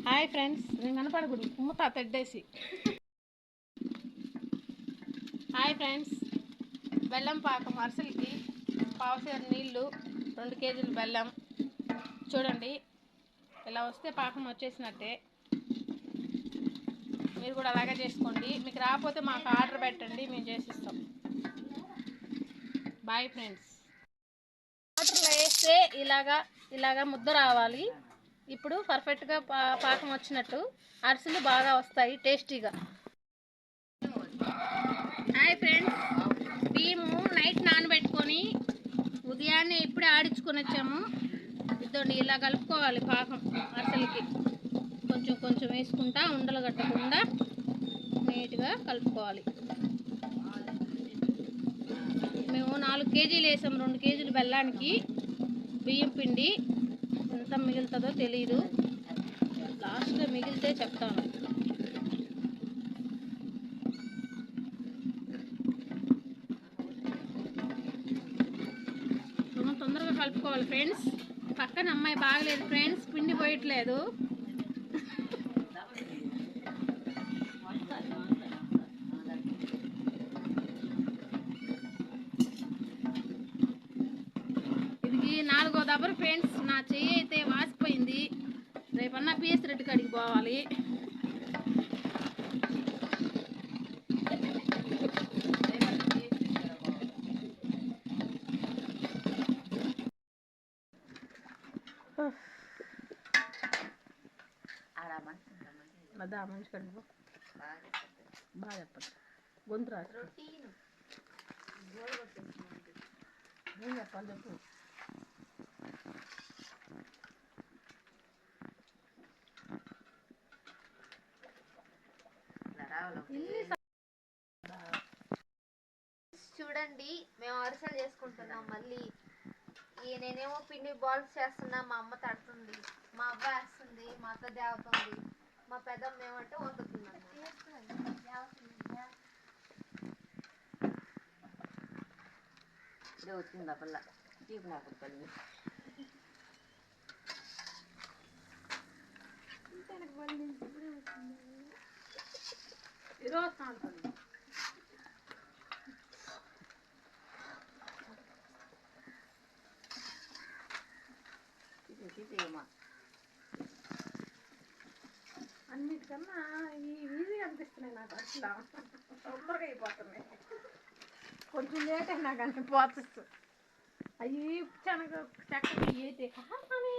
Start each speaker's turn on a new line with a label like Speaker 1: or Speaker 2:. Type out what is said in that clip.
Speaker 1: Hi friends నేను కనపడకూడదు. కుమ్మతా తెడ్డేసి. Hi friends బెల్లం పాకం అరిసెలకి పావుసేరు నీళ్ళు రెండు కేజీలు బెల్లం. చూడండి ఇలా వస్తే పాకం వచ్చేసినట్టే. మీరు కూడా అలాగే చేసుకోండి. మీకు రాకపోతే మాకు ఆర్డర్ పెట్టండి మేము చేసిస్తాం. Bye friends. వాటర్లో వేస్తే ఇలాగా ఇలాగా ముద్ద రావాలి. ఇప్పుడు పర్ఫెక్ట్గా పా పాకం వచ్చినట్టు అరిసెలు బాగా వస్తాయి టేస్టీగా. హాయ్ ఫ్రెండ్స్ బియ్యము నైట్ నానబెట్టుకొని ఉదయాన్నే ఇప్పుడే ఆడించుకొని వచ్చాము. ఇద్దండి ఇలా కలుపుకోవాలి పాకం అరిసెలకి. కొంచెం కొంచెం వేసుకుంటా ఉండలు కట్టకుండా నీట్గా కలుపుకోవాలి. మేము నాలుగు కేజీలు వేసాము రెండు కేజీలు బెల్లానికి బియ్యం పిండి. మొత్తం మిగులుతుందో తెలియదు లాస్ట్లో మిగిలితే చెప్తాను. తొందరగా కలుపుకోవాలి ఫ్రెండ్స్. పక్కన అమ్మాయి బాగలేదు ఫ్రెండ్స్ పిండి పోయట్లేదు. నాలుగో దబ్బరు ఫ్రెండ్స్ నా చెయ్యి అయితే వాసిపోయింది. రేపన్నా పిఎస్ రెడ్డి కాడికి పోవాలి. అదా మంచి బాగా చెప్పండి. గొంతు రాదు ఏం చెప్పాలి చెప్పు.
Speaker 2: చూడండి మేము అరిసెలు చేసుకుంటున్నాం మళ్ళీ. ఈ నేనేమో పిండి బాల్స్ చేస్తున్నా మా అమ్మ తడుతుంది మా అవ్వ వేస్తుంది మా అత్త దేవతుంది మా పెద్దమ్మ ఏమంటే వండుతుంది
Speaker 3: వచ్చింది ఆ పిల్ల. నాకు తల్లి
Speaker 1: ఈరోజు సాయంత్రం
Speaker 3: చీపు చీపు
Speaker 1: అన్నిటికన్నా ఈ ఈజీగా అనిపిస్తున్నాయి నాకు అట్లా. తొందరగా అయిపోతున్నాయి. కొంచెం లేట్ అయినా కానీ ప్రాసెస్ అవి చెనగ చక్కగా ఏతే కానే